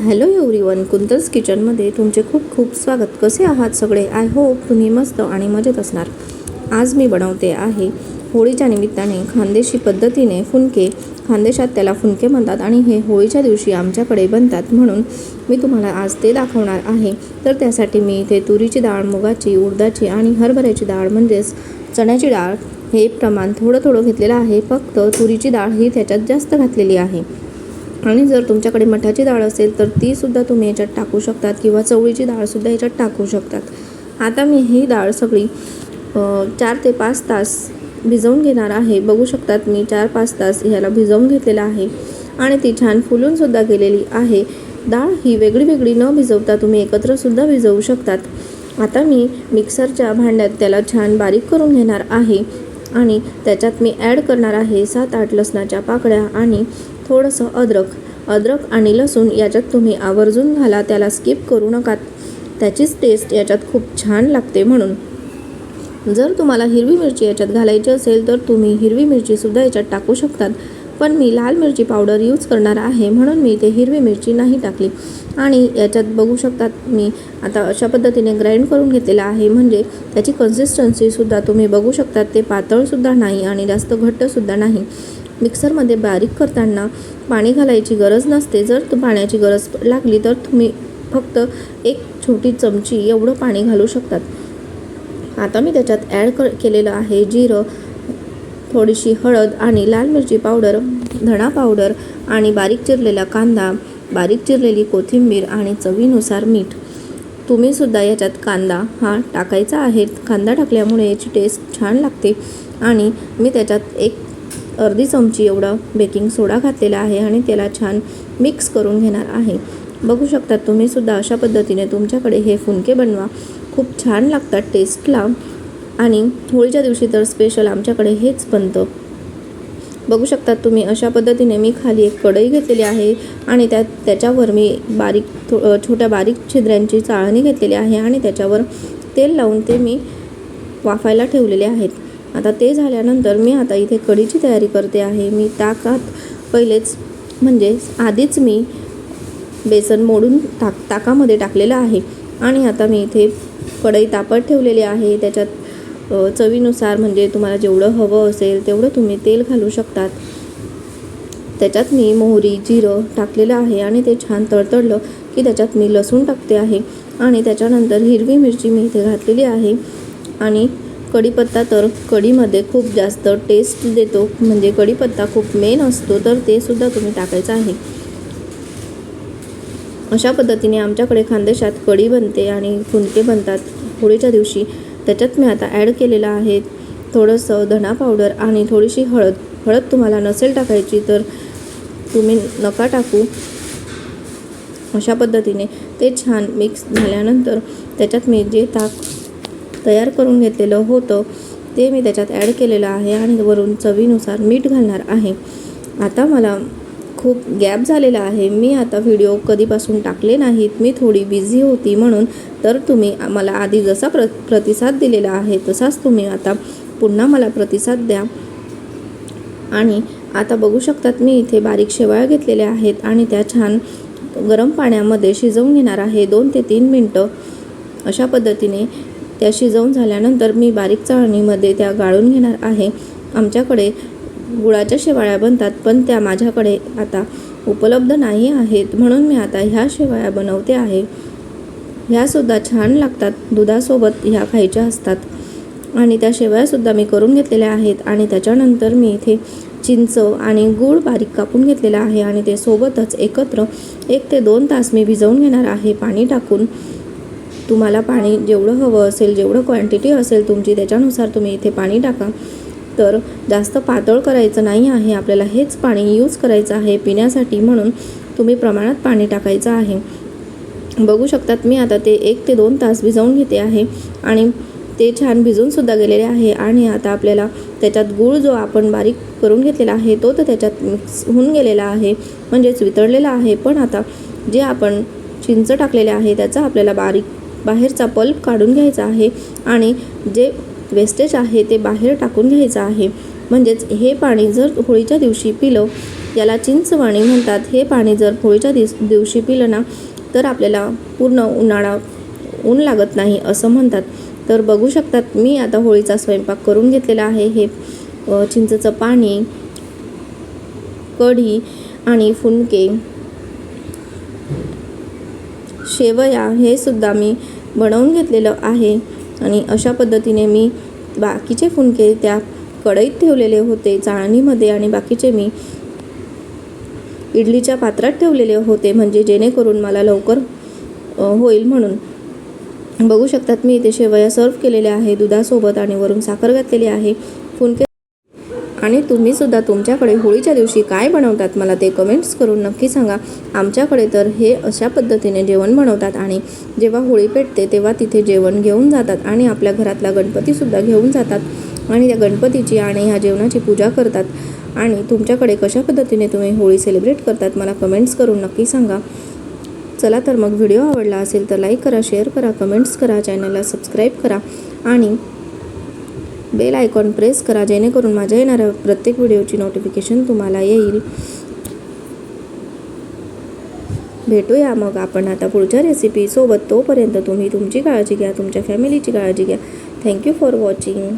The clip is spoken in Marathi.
हॅलो एवरीवन कुंतल्स किचनमध्ये तुमचे खूप खूप स्वागत. कसे आहात सगळे? आय होप तुम्ही मस्त आणि मजेत असणार. आज मी बनवते आहे होळीच्या निमित्ताने खानदेशी पद्धतीने फुनके. खानदेशात त्याला फुनके म्हणतात आणि हे होळीच्या दिवशी आमच्याकडे बनतात म्हणून मी तुम्हाला आज ते दाखवणार आहे. तर त्यासाठी मी इथे तुरीची डाळ मुगाची उडदाची आणि हरभऱ्याची डाळ म्हणजेच चण्याची डाळ हे प्रमाण थोडं थोडं घेतलेलं आहे. फक्त तुरीची डाळ ही त्याच्यात जास्त घातलेली आहे. आणि जर तुमच्याकडे मठाची डाळ असेल तर तीसुद्धा तुम्ही याच्यात टाकू शकतात किंवा चवळीची डाळसुद्धा याच्यात टाकू शकतात. आता मी ही डाळ सगळी चार ते पाच तास भिजवून घेणार आहे. बघू शकतात मी चार पाच तास ह्याला भिजवून घेतलेला आहे आणि ती छान फुलूनसुद्धा गेलेली आहे. डाळ ही वेगळी वेगळी न भिजवता तुम्ही एकत्रसुद्धा भिजवू शकतात. आता मी मिक्सरच्या भांड्यात त्याला छान बारीक करून घेणार आहे आणि त्याच्यात मी ॲड करणार आहे सात आठ लसणाच्या पाकळ्या आणि थोडंसं अद्रक अद्रक आणि लसूण याच्यात तुम्ही आवर्जून घाला त्याला स्किप करू नका. त्याचीच टेस्ट याच्यात खूप छान लागते म्हणून. जर तुम्हाला हिरवी मिरची याच्यात घालायची असेल तर तुम्ही हिरवी मिरचीसुद्धा याच्यात टाकू शकतात. पण मी लाल मिरची पावडर यूज करणार आहे म्हणून मी ते हिरवी मिरची नाही टाकली. आणि याच्यात बघू शकतात मी आता अशा पद्धतीने ग्राइंड करून घेतलेलं आहे. म्हणजे त्याची कन्सिस्टन्सीसुद्धा तुम्ही बघू शकतात ते पातळसुद्धा नाही आणि जास्त घट्टसुद्धा नाही. मिक्सरमध्ये बारीक करताना पाणी घालायची गरज नसते. जर पाण्याची गरज लागली तर तुम्ही फक्त एक छोटी चमची एवढं पाणी घालू शकतात. आता मी त्याच्यात ॲड कर केलेलं आहे जिरं थोडीशी हळद आणि लाल मिरची पावडर धणा पावडर आणि बारीक चिरलेला कांदा बारीक चिरलेली कोथिंबीर आणि चवीनुसार मीठ. तुम्हीसुद्धा याच्यात कांदा हा टाकायचा आहे. कांदा टाकल्यामुळे याची टेस्ट छान लागते आणि मी त्याच्यात एक अर्धी चमची एवढा बेकिंग सोडा घातलेला आहे आणि त्याला छान मिक्स करून घेणार आहे. बघू शकतात तुम्हीसुद्धा अशा पद्धतीने तुमच्याकडे हे फुनके बनवा. खूप छान लागतात टेस्टला आणि होळीच्या दिवशी तर स्पेशल आमच्याकडे हेच बनतं. बघू शकतात तुम्ही अशा पद्धतीने मी खाली एक कढई घेतलेली आहे आणि त्यात त्याच्यावर मी बारीक थो छोट्या बारीक छिद्र्यांची चाळणी घेतलेली आहे आणि त्याच्यावर तेल लावून ते मी वाफायला ठेवलेले आहेत. आता ते झाल्यानंतर मी आता इथे कढीची तयारी करते आहे. मी ताकात पहिलेच म्हणजे आधीच मी बेसन मोडून ताक ताकामध्ये टाकलेलं आहे. आणि आता मी इथे कढई तापत ठेवलेली आहे. त्याच्यात चवीनुसार म्हणजे तुम्हाला जेवढं हवं असेल तेवढं तुम्ही तेल घालू शकतात. त्याच्यात मी मोहरी जिरं टाकलेलं आहे आणि ते छान तळतळलं की त्याच्यात मी लसूण टाकते आहे. आणि त्याच्यानंतर हिरवी मिरची मी इथे घातलेली आहे. आणि कढीपत्ता तर कढीमध्ये खूप जास्त टेस्ट देतो. म्हणजे कढीपत्ता खूप मेन असतो तर ते सुद्धा तुम्ही टाकायचं आहे. अशा पद्धतीने आमच्याकडे खानदेशात कढी बनते आणि फुनके बनतात. होळीच्या दिवशी त्याच्यात मी आता ॲड केलेलं आहे थोडंसं धणा पावडर आणि थोडीशी हळद. हळद तुम्हाला नसेल टाकायची तर तुम्ही नका टाकू. अशा पद्धतीने ते छान मिक्स झाल्यानंतर त्याच्यात मी जे ताक तयार करून घेतलेलं होतं. ते मी त्याच्यात ॲड केलेलं आहे आणि वरून चवीनुसार मीठ घालणार आहे. आता मला खूप गॅप झालेला आहे. मी आता व्हिडिओ कधीपासून टाकले नाहीत. मी थोडी बिझी होती म्हणून. तर तुम्ही मला आधी जसा प्र प्रतिसाद दिलेला आहे तसाच तुम्ही आता पुन्हा मला प्रतिसाद द्या. आणि आता बघू शकतात मी इथे बारीक शेवाळ घेतलेल्या आहेत आणि त्या छान गरम पाण्यामध्ये शिजवून घेणार आहे. दोन ते तीन मिनटं अशा पद्धतीने त्या शिजवून झाल्यानंतर मी बारीक चाळणीमध्ये त्या गाळून घेणार आहे. आमच्याकडे गुळाच्या शेवाळ्या बनतात पण त्या माझ्याकडे आता उपलब्ध नाही आहेत म्हणून मी आता ह्या शेवाळ्या बनवते आहे. ह्यासुद्धा छान लागतात दुधासोबत ह्या खायच्या असतात. आणि त्या शेवयासुद्धा मी करून घेतलेल्या आहेत आणि त्याच्यानंतर मी इथे चिंच आणि गूळ बारीक कापून घेतलेला आहे आणि ते सोबतच एकत्र एक ते दोन तास मी भिजवून घेणार आहे. पाणी टाकून तुम्हाला पाणी जेवढं हवं असेल जेवढं क्वांटिटी असेल तुमची त्याच्यानुसार तुम्ही इथे पाणी टाका. तर जास्त पातळ करायचं नाही आहे. आपल्याला हेच पाणी यूज करायचं आहे पिण्यासाठी म्हणून तुम्ही प्रमाणात पाणी टाकायचं आहे. बघू शकतात मी आता ते एक ते दोन तास भिजवून घेते आहे आणि ते छान भिजूनसुद्धा गेलेले आहे आणि आता आपल्याला त्याच्यात गूळ जो आपण बारीक करून घेतलेला आहे तो तर त्याच्यात मिक्स होऊन गेलेला आहे म्हणजेच वितळलेला आहे. पण आता जे आपण चिंच टाकलेले आहे त्याचा आपल्याला बारीक बाहेरचा पल्प काढून घ्यायचा आहे आणि जे वेस्टेज आहे ते बाहेर टाकून घ्यायचं आहे. म्हणजेच हे पाणी जर होळीच्या दिवशी पिलं याला चिंचवाणी म्हणतात. हे पाणी जर होळीच्या दिस दिवशी पिलं ना तर आपल्याला पूर्ण उन्हाळा ऊन लागत नाही असं म्हणतात. तर बघू शकतात मी आता होळीचा स्वयंपाक करून घेतलेला आहे. हे चिंचचं पाणी कढी आणि फुनके शेवया हे सुद्धा मी बनवून घेतलेलं आहे. आणि अशा पद्धतीने मी बाकीचे फुनके त्या कढईत ठेवलेले होते चाळणीमध्ये आणि बाकीचे मी इडलीच्या पात्रात ठेवलेले होते. म्हणजे जेणेकरून मला लवकर होईल म्हणून. बघू शकतात मी इथे शेवया सर्व केलेल्या आहे दुधासोबत आणि वरून साखर घातलेली आहे. फुनके आणि तुम्हीसुद्धा तुमच्याकडे होळीच्या दिवशी काय बनवतात मला ते कमेंट्स करून नक्की सांगा. आमच्याकडे तर हे अशा पद्धतीने जेवण बनवतात आणि जेव्हा होळी पेटते तेव्हा तिथे जेवण घेऊन जातात आणि आपल्या घरातला गणपतीसुद्धा घेऊन जातात. आणि त्या गणपतीची आणि ह्या जेवणाची पूजा करतात. आणि तुमच्याकडे कशा पद्धतीने तुम्ही होळी सेलिब्रेट करतात मला कमेंट्स करून नक्की सांगा. चला तर मग व्हिडिओ आवडला असेल तर लाईक करा शेअर करा कमेंट्स करा चॅनलला सबस्क्राईब करा. आणि बेल आयकॉन प्रेस करा जेणेकरून माझ्या येणाऱ्या प्रत्येक व्हिडिओची नोटिफिकेशन तुम्हाला येईल. भेटूया मग आपण आता पुढच्या रेसिपीसोबत तोपर्यंत तुम्ही तुमची काळजी घ्या तुमच्या फॅमिलीची काळजी घ्या. Thank you for watching